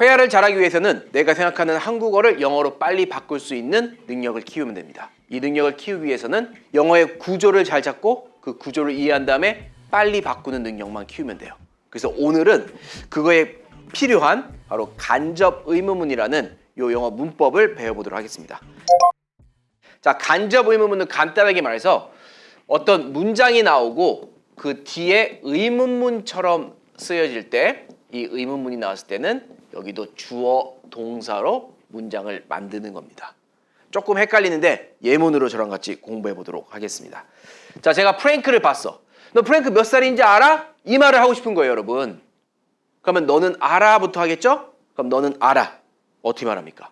회화를 잘하기 위해서는 내가 생각하는 한국어를 영어로 빨리 바꿀 수 있는 능력을 키우면 됩니다. 이 능력을 키우기 위해서는 영어의 구조를 잘 잡고 그 구조를 이해한 다음에 빨리 바꾸는 능력만 키우면 돼요. 그래서 오늘은 그거에 필요한 바로 간접 의문문이라는 요 영어 문법을 배워보도록 하겠습니다. 자, 간접 의문문은 간단하게 말해서 어떤 문장이 나오고 그 뒤에 의문문처럼 쓰여질 때 이 의문문이 나왔을 때는 여기도 주어 동사로 문장을 만드는 겁니다. 조금 헷갈리는데 예문으로 저랑 같이 공부해 보도록 하겠습니다. 자, 제가 프랭크를 봤어. 너 프랭크 몇 살인지 알아? 이 말을 하고 싶은 거예요, 여러분. 그러면 너는 알아부터 하겠죠? 그럼 너는 알아. 어떻게 말합니까?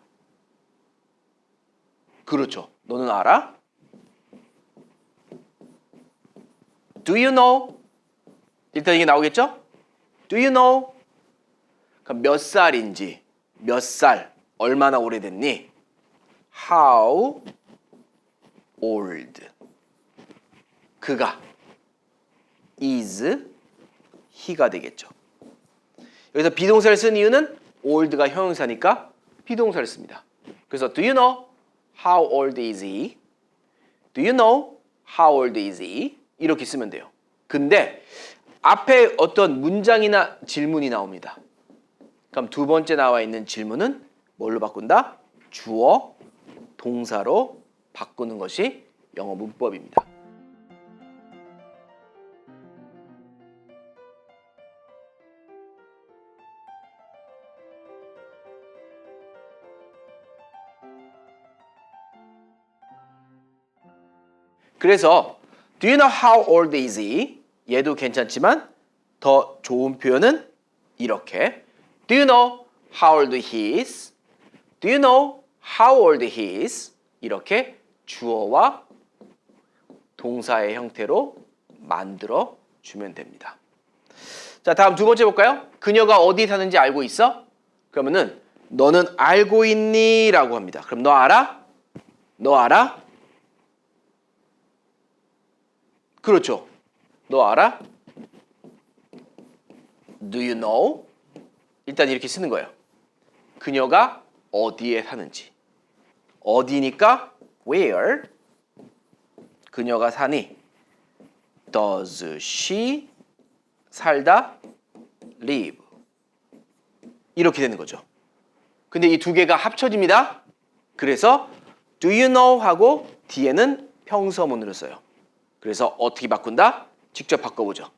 그렇죠. 너는 알아? Do you know? 일단 이게 나오겠죠? Do you know? 몇 살인지, 몇 살, 얼마나 오래됐니? How old? 그가 is he가 되겠죠. 여기서 비동사를 쓴 이유는 old가 형용사니까 비동사를 씁니다. 그래서 do you know how old is he? Do you know how old is he? 이렇게 쓰면 돼요. 근데 앞에 어떤 문장이나 질문이 나옵니다. 그럼 두 번째 나와 있는 질문은 뭘로 바꾼다? 주어, 동사로 바꾸는 것이 영어 문법입니다. 그래서 Do you know how old is he? 얘도 괜찮지만 더 좋은 표현은 이렇게 Do you know how old he is? Do you know how old he is? 이렇게 주어와 동사의 형태로 만들어 주면 됩니다. 자, 다음 두 번째 볼까요? 그녀가 어디 사는지 알고 있어? 그러면은 너는 알고 있니? 라고 합니다. 그럼 너 알아? 너 알아? 그렇죠. 너 알아? Do you know? 일단 이렇게 쓰는 거예요. 그녀가 어디에 사는지. 어디니까 where 그녀가 사니 does she 살다 live 이렇게 되는 거죠. 근데 이 두 개가 합쳐집니다. 그래서 do you know 하고 뒤에는 평서문으로 써요. 그래서 어떻게 바꾼다? 직접 바꿔보죠.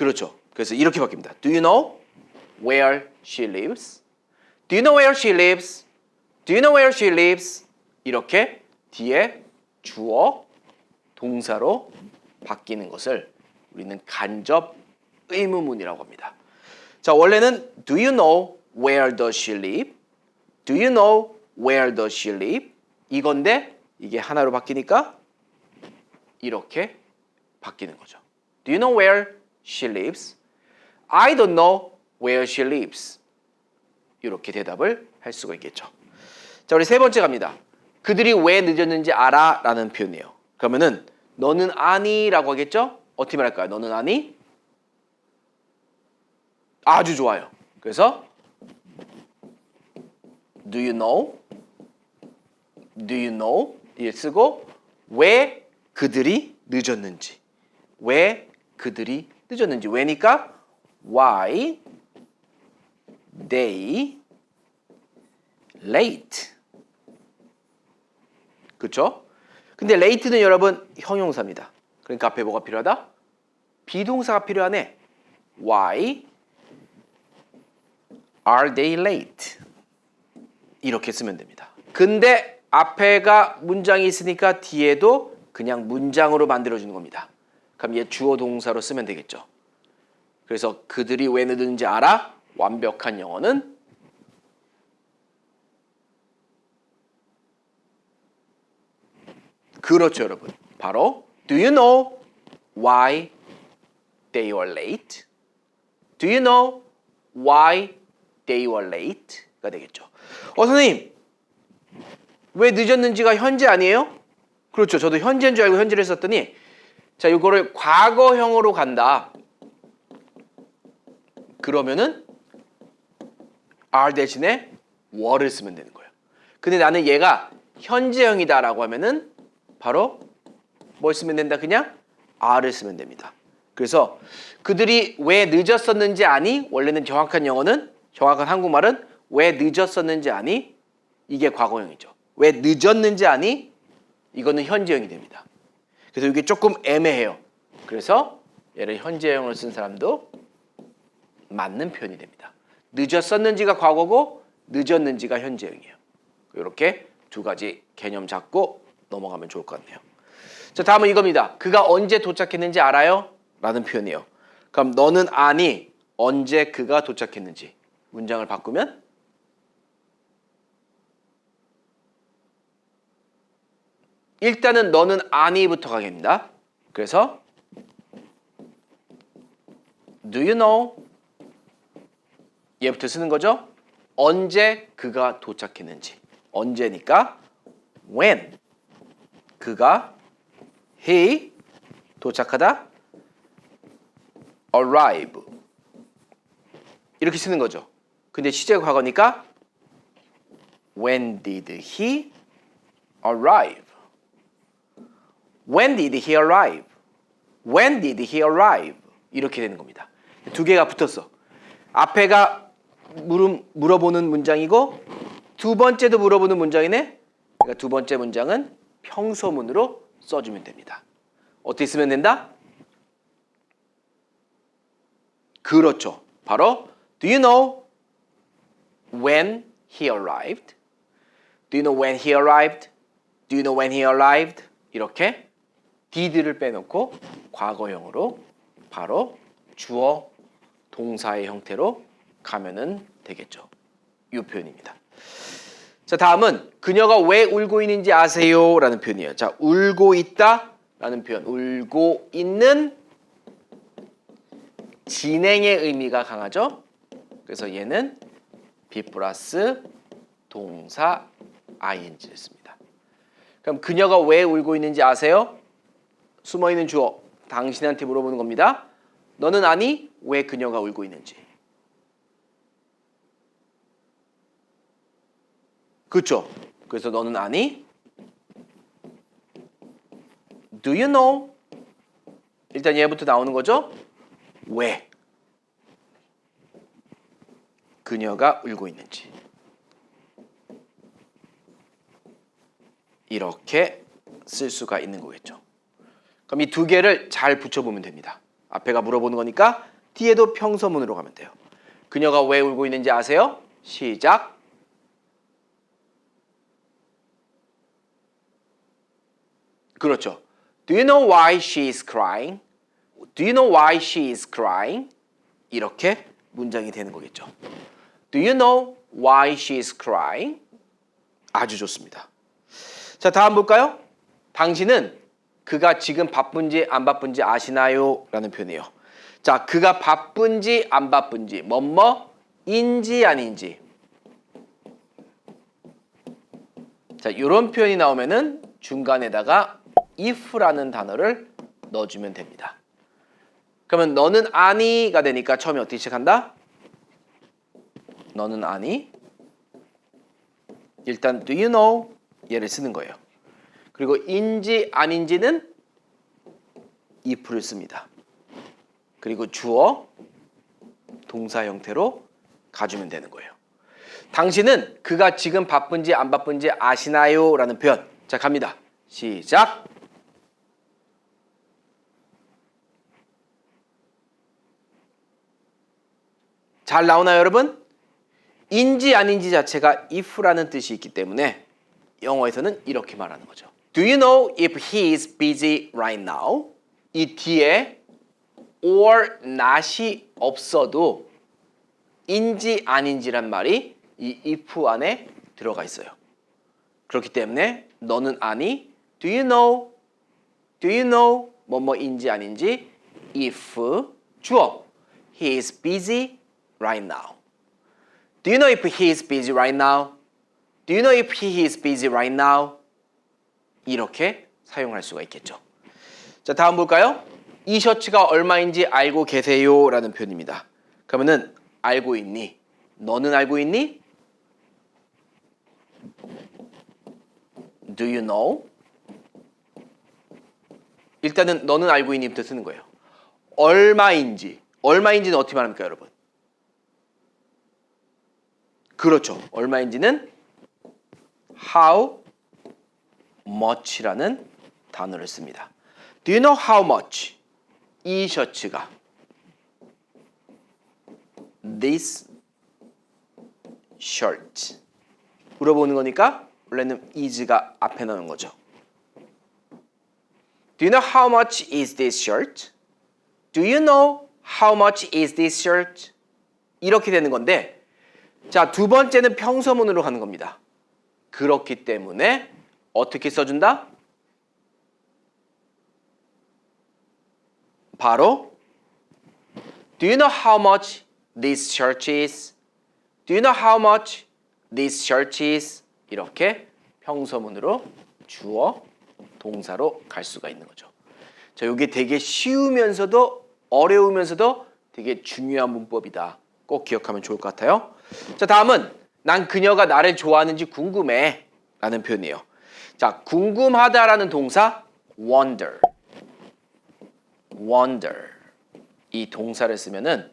그렇죠. 그래서 이렇게 바뀝니다. Do you know where she lives? Do you know where she lives? Do you know where she lives? 이렇게 뒤에 주어 동사로 바뀌는 것을 우리는 간접 의문문이라고 합니다. 자, 원래는 Do you know where does she live? Do you know where does she live? 이건데 이게 하나로 바뀌니까 이렇게 바뀌는 거죠. Do you know where she lives? I don't know where she lives. 이렇게 대답을 할 수가 있겠죠. 자, 우리 세 번째 갑니다. 그들이 왜 늦었는지 알아? 라는 표현이에요. 그러면은 너는 아니?라고 하겠죠? 어떻게 말할까요? 너는 아니? 아주 좋아요. 그래서 Do you know? Do you know? 이 쓰고 왜 그들이 늦었는지 왜 그들이 늦었는지 왜니까 why they late 그쵸? 근데 late는 여러분 형용사입니다. 그러니까 앞에 뭐가 필요하다? 비동사가 필요하네. Why are they late? 이렇게 쓰면 됩니다. 근데 앞에가 문장이 있으니까 뒤에도 그냥 문장으로 만들어주는 겁니다. 그럼 얘 주어 동사로 쓰면 되겠죠. 그래서 그들이 왜 늦은지 알아? 완벽한 영어는 그렇죠, 여러분. 바로 Do you know why they were late? Do you know why they were late?가 되겠죠. 어 선생님 왜 늦었는지가 현재 아니에요? 그렇죠. 저도 현재인 줄 알고 현재를 썼더니 자 이거를 과거형으로 간다. 그러면은 are 대신에 were를 쓰면 되는 거예요. 근데 나는 얘가 현재형이다라고 하면은 바로 뭘 쓰면 된다? 그냥 are를 쓰면 됩니다. 그래서 그들이 왜 늦었었는지 아니? 원래는 정확한 영어는 정확한 한국말은 왜 늦었었는지 아니? 이게 과거형이죠. 왜 늦었는지 아니? 이거는 현재형이 됩니다. 그래서 이게 조금 애매해요. 그래서 얘를 현재형으로 쓴 사람도 맞는 표현이 됩니다. 늦었었는지가 과거고 늦었는지가 현재형이에요. 이렇게 두 가지 개념 잡고 넘어가면 좋을 것 같네요. 자, 다음은 이겁니다. 그가 언제 도착했는지 알아요? 라는 표현이에요. 그럼 너는 아니 언제 그가 도착했는지 문장을 바꾸면 일단은 너는 아니부터 가겠습니다. 그래서 Do you know? 얘부터 쓰는 거죠. 언제 그가 도착했는지. 언제니까 when 그가 he 도착하다 arrive 이렇게 쓰는 거죠. 근데 시제 과거니까 when did he arrive? When did he arrive? When did he arrive? 이렇게 되는 겁니다. 두 개가 붙었어. 앞에가 물음, 물어보는 문장이고 두 번째도 물어보는 문장이네. 그러니까 두 번째 문장은 평서문으로 써주면 됩니다. 어떻게 쓰면 된다? 그렇죠. 바로 Do you know when he arrived? Do you know when he arrived? Do you know when he arrived? 이렇게 did를 빼놓고 과거형으로 바로 주어 동사의 형태로 가면은 되겠죠. 이 표현입니다. 자, 다음은 그녀가 왜 울고 있는지 아세요? 라는 표현이에요. 자, 울고 있다 라는 표현. 울고 있는 진행의 의미가 강하죠. 그래서 얘는 be 플러스 동사 ing를 씁니다. 그럼 그녀가 왜 울고 있는지 아세요? 숨어 있는 주어 당신한테 물어보는 겁니다. 너는 아니 왜 그녀가 울고 있는지. 그렇죠. 그래서 너는 아니? Do you know? 일단 얘부터 나오는 거죠. 왜 그녀가 울고 있는지. 이렇게 쓸 수가 있는 거겠죠. 그럼 이 두 개를 잘 붙여보면 됩니다. 앞에가 물어보는 거니까 뒤에도 평서문으로 가면 돼요. 그녀가 왜 울고 있는지 아세요? 시작. 그렇죠. Do you know why she is crying? Do you know why she is crying? 이렇게 문장이 되는 거겠죠. Do you know why she is crying? 아주 좋습니다. 자, 다음 볼까요? 당신은 그가 지금 바쁜지 안 바쁜지 아시나요? 라는 표현이에요. 자, 그가 바쁜지 안 바쁜지, 뭐뭐인지 아닌지. 자, 이런 표현이 나오면은 중간에다가 if라는 단어를 넣어주면 됩니다. 그러면 너는 아니가 되니까 처음에 어떻게 시작한다? 너는 아니? 일단 do you know 얘를 쓰는 거예요. 그리고 인지 아닌지는 if를 씁니다. 그리고 주어 동사 형태로 가주면 되는 거예요. 당신은 그가 지금 바쁜지 안 바쁜지 아시나요? 라는 표현. 자, 갑니다. 시작. 잘 나오나요, 여러분? 인지 아닌지 자체가 if라는 뜻이 있기 때문에 영어에서는 이렇게 말하는 거죠. Do you know if he is busy right now? 이 뒤에 or not이 없어도 인지 아닌지란 말이 이 if 안에 들어가 있어요. 그렇기 때문에 너는 아니? Do you know? Do you know? 뭐뭐인지 아닌지 if 주어 he is busy right now. Do you know if he is busy right now? Do you know if he is busy right now? 이렇게 사용할 수가 있겠죠. 자, 다음 볼까요? 이 셔츠가 얼마인지 알고 계세요? 라는 표현입니다. 그러면은 알고 있니? 너는 알고 있니? Do you know? 일단은 너는 알고 있니부터 쓰는 거예요. 얼마인지, 얼마인지는 어떻게 말합니까, 여러분? 그렇죠. 얼마인지는 how much라는 단어를 씁니다. Do you know how much 이 셔츠가 this shirt 물어보는 거니까 원래는 is가 앞에 넣는 거죠. Do you know how much is this shirt? Do you know how much is this shirt? 이렇게 되는 건데 자, 두 번째는 평서문으로 가는 겁니다. 그렇기 때문에 어떻게 써준다? 바로 Do you know how much this shirt is? Do you know how much this shirt is? 이렇게 평서문으로 주어 동사로 갈 수가 있는 거죠. 자, 이게 되게 쉬우면서도 어려우면서도 되게 중요한 문법이다. 꼭 기억하면 좋을 것 같아요. 자, 다음은 난 그녀가 나를 좋아하는지 궁금해 라는 표현이에요. 자, 궁금하다라는 동사 wonder. wonder. 이 동사를 쓰면은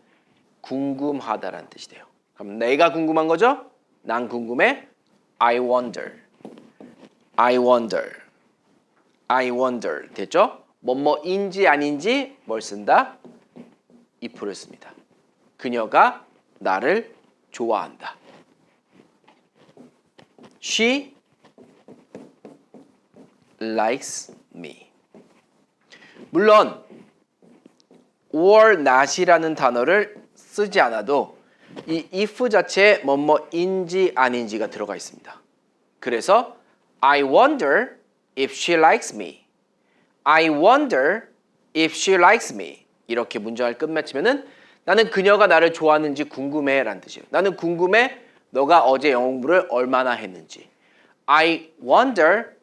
궁금하다라는 뜻이 돼요. 그럼 내가 궁금한 거죠? 난 궁금해. I wonder. I wonder. I wonder. 됐죠? 뭐뭐인지 아닌지 뭘 쓴다? if를 씁니다. 그녀가 나를 좋아한다. She likes me. 물론 or not이라는 단어를 쓰지 않아도 이 if 자체에 뭐뭐인지 아닌지가 들어가 있습니다. 그래서 I wonder if she likes me. I wonder if she likes me. 이렇게 문장을 끝맺히면은 나는 그녀가 나를 좋아하는지 궁금해 라는 뜻이에요. 나는 궁금해 너가 어제 영어 공부를 얼마나 했는지. I wonder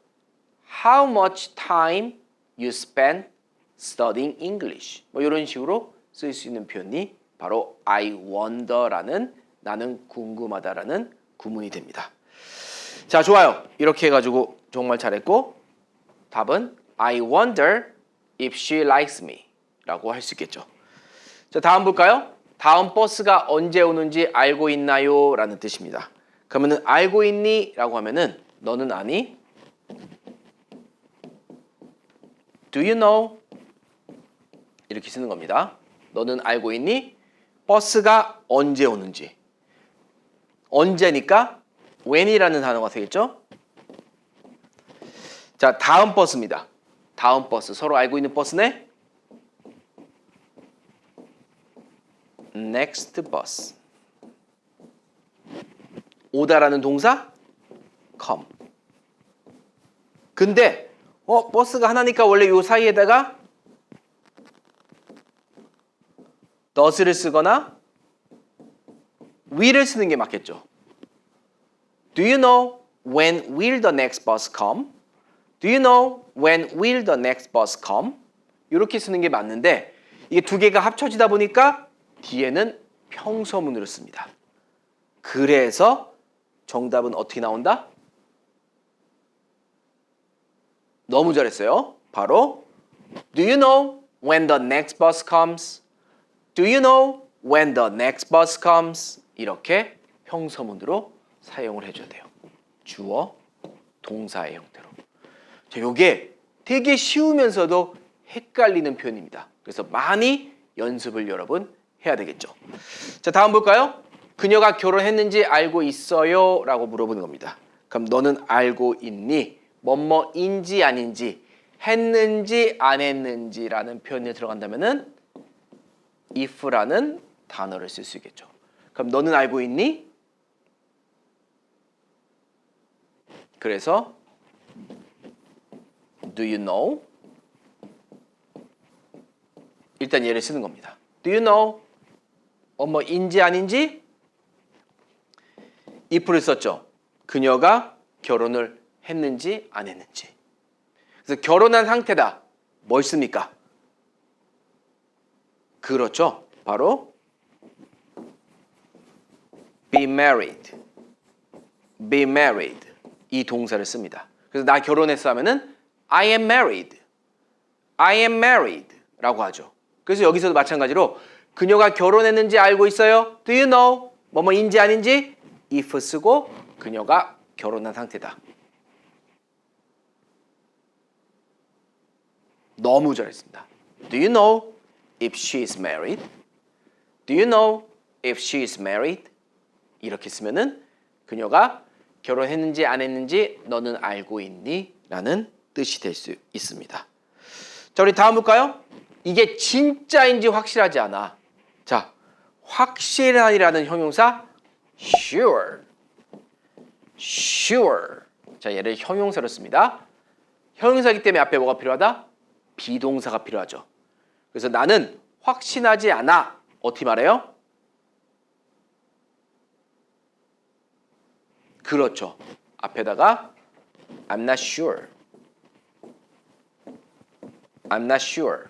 how much time you spent studying English. 뭐 이런 식으로 쓸 수 있는 표현이 바로 I wonder라는 나는 궁금하다라는 구문이 됩니다. 자, 좋아요. 이렇게 해가지고 정말 잘했고 답은 I wonder if she likes me 라고 할 수 있겠죠. 자, 다음 볼까요? 다음 버스가 언제 오는지 알고 있나요? 라는 뜻입니다. 그러면은 알고 있니? 라고 하면은 너는 아니? Do you know? 이렇게 쓰는 겁니다. 너는 알고 있니? 버스가 언제 오는지. 언제니까 when이라는 단어가 되겠죠? 자, 다음 버스입니다. 다음 버스. 서로 알고 있는 버스네? next bus. 오다라는 동사 come. 근데 어 버스가 하나니까 원래 요 사이에다가 does를 쓰거나 will을 쓰는 게 맞겠죠. Do you know when will the next bus come? Do you know when will the next bus come? 이렇게 쓰는 게 맞는데 이게 두 개가 합쳐지다 보니까 뒤에는 평서문으로 씁니다. 그래서 정답은 어떻게 나온다? 너무 잘했어요. 바로 Do you know when the next bus comes? Do you know when the next bus comes? 이렇게 평서문으로 사용을 해줘야 돼요. 주어, 동사의 형태로. 자, 요게 되게 쉬우면서도 헷갈리는 표현입니다. 그래서 많이 연습을 여러분 해야 되겠죠. 자, 다음 볼까요? 그녀가 결혼했는지 알고 있어요? 라고 물어보는 겁니다. 그럼 너는 알고 있니? 뭐뭐인지 아닌지, 했는지 안 했는지라는 표현이 들어간다면은 if라는 단어를 쓸 수 있겠죠. 그럼 너는 알고 있니? 그래서 Do you know? 일단 얘를 쓰는 겁니다. Do you know? 어, 뭐인지 아닌지? if를 썼죠. 그녀가 결혼을 했는지 안 했는지. 그래서 결혼한 상태다. 뭘 씁니까? 그렇죠. 바로 be married, be married 이 동사를 씁니다. 그래서 나 결혼했어 하면은 I am married, I am married라고 하죠. 그래서 여기서도 마찬가지로 그녀가 결혼했는지 알고 있어요? Do you know? 뭐뭐인지 아닌지 if 쓰고 그녀가 결혼한 상태다. 너무 잘했습니다. Do you know if she is married? Do you know if she is married? 이렇게 쓰면은 그녀가 결혼했는지 안 했는지 너는 알고 있니? 라는 뜻이 될 수 있습니다. 자, 우리 다음 볼까요? 이게 진짜인지 확실하지 않아. 자, 확실한이라는 형용사 sure. sure. 자, 얘를 형용사로 씁니다. 형용사이기 때문에 앞에 뭐가 필요하다? 비동사가 필요하죠. 그래서 나는 확신하지 않아. 어떻게 말해요? 그렇죠. 앞에다가 I'm not sure. I'm not sure.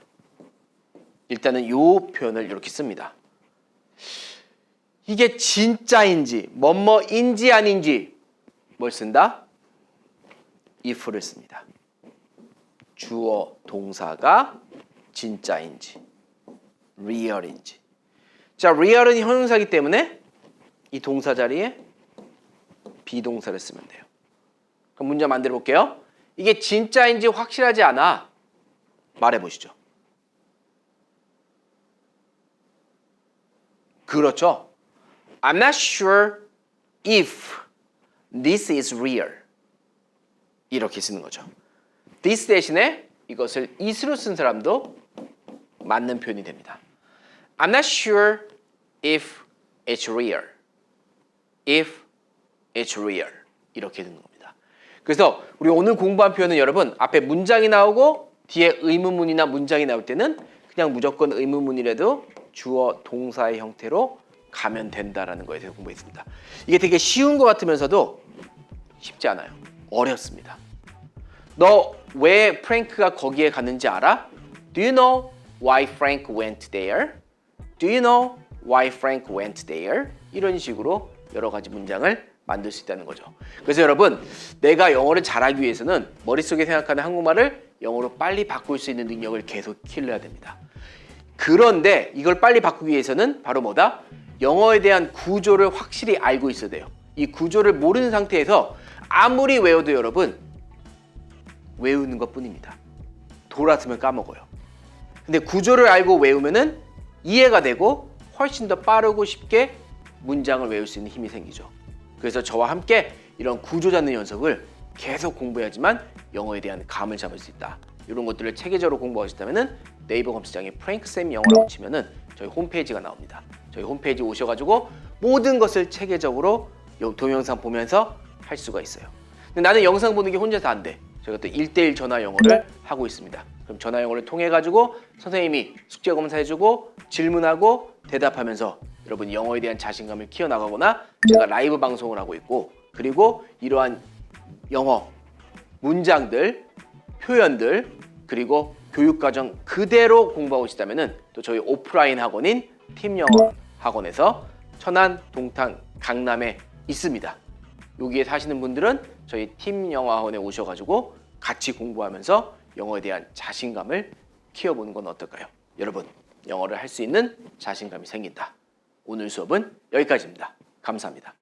일단은 요 표현을 이렇게 씁니다. 이게 진짜인지 뭐뭐인지 아닌지 뭘 쓴다? if를 씁니다. 주어 동사가 진짜인지 real인지 자 real은 형용사이기 때문에 이 동사 자리에 비동사를 쓰면 돼요. 그럼 문제 만들어 볼게요. 이게 진짜인지 확실하지 않아. 말해 보시죠. 그렇죠. I'm not sure if this is real. 이렇게 쓰는 거죠. This 대신에 이것을 is로 쓴 사람도 맞는 표현이 됩니다. I'm not sure if it's real. if it's real. 이렇게 되는 겁니다. 그래서 우리 오늘 공부한 표현은 여러분 앞에 문장이 나오고 뒤에 의문문이나 문장이 나올 때는 그냥 무조건 의문문이라도 주어 동사의 형태로 가면 된다라는 거에 대해서 공부했습니다. 이게 되게 쉬운 것 같으면서도 쉽지 않아요. 어렵습니다. 너 왜 프랭크가 거기에 갔는지 알아? Do you know why Frank went there? Do you know why Frank went there? 이런 식으로 여러 가지 문장을 만들 수 있다는 거죠. 그래서 여러분, 내가 영어를 잘하기 위해서는 머릿속에 생각하는 한국말을 영어로 빨리 바꿀 수 있는 능력을 계속 키워야 됩니다. 그런데 이걸 빨리 바꾸기 위해서는 바로 뭐다? 영어에 대한 구조를 확실히 알고 있어야 돼요. 이 구조를 모르는 상태에서 아무리 외워도 여러분 외우는 것 뿐입니다. 돌아서면 까먹어요. 근데 구조를 알고 외우면은 이해가 되고 훨씬 더 빠르고 쉽게 문장을 외울 수 있는 힘이 생기죠. 그래서 저와 함께 이런 구조 잡는 연습을 계속 공부해야지만 영어에 대한 감을 잡을 수 있다. 이런 것들을 체계적으로 공부하고 싶다면은 네이버 검색창에 프랭크쌤 영어라고 치면은 저희 홈페이지가 나옵니다. 저희 홈페이지 오셔가지고 모든 것을 체계적으로 요- 동영상 보면서 할 수가 있어요. 근데 나는 영상 보는 게 혼자서 안 돼. 저희가 또 1대1 전화 영어를 하고 있습니다. 그럼 전화 영어를 통해 가지고 선생님이 숙제 검사해 주고 질문하고 대답하면서 여러분 영어에 대한 자신감을 키워 나가거나 제가 라이브 방송을 하고 있고 그리고 이러한 영어 문장들 표현들 그리고 교육 과정 그대로 공부하고 싶다면은 또 저희 오프라인 학원인 팀 영어 학원에서 천안, 동탄, 강남에 있습니다. 여기에 사시는 분들은 저희 팀 영어 학원에 오셔가지고 같이 공부하면서 영어에 대한 자신감을 키워보는 건 어떨까요? 여러분 영어를 할 수 있는 자신감이 생긴다. 오늘 수업은 여기까지입니다. 감사합니다.